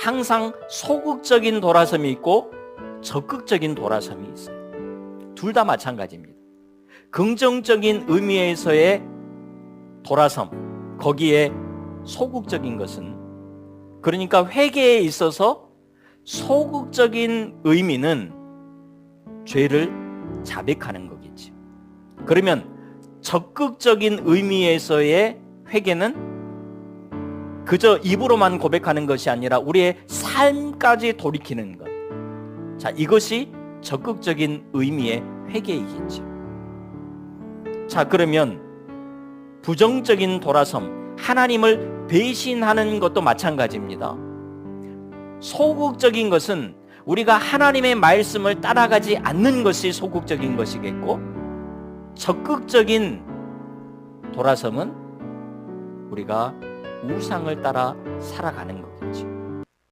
항상 소극적인 돌아섬이 있고 적극적인 돌아섬이 있어요. 둘 다 마찬가지입니다. 긍정적인 의미에서의 돌아섬, 거기에 소극적인 것은 그러니까 회개에 있어서 소극적인 의미는 죄를 자백하는 거겠지. 그러면 적극적인 의미에서의 회개는 그저 입으로만 고백하는 것이 아니라 우리의 삶까지 돌이키는 것. 자, 이것이 적극적인 의미의 회개이겠죠. 자, 그러면 부정적인 돌아섬, 하나님을 배신하는 것도 마찬가지입니다. 소극적인 것은 우리가 하나님의 말씀을 따라가지 않는 것이 소극적인 것이겠고, 적극적인 돌아섬은 우리가 우상을 따라 살아가는 거겠죠.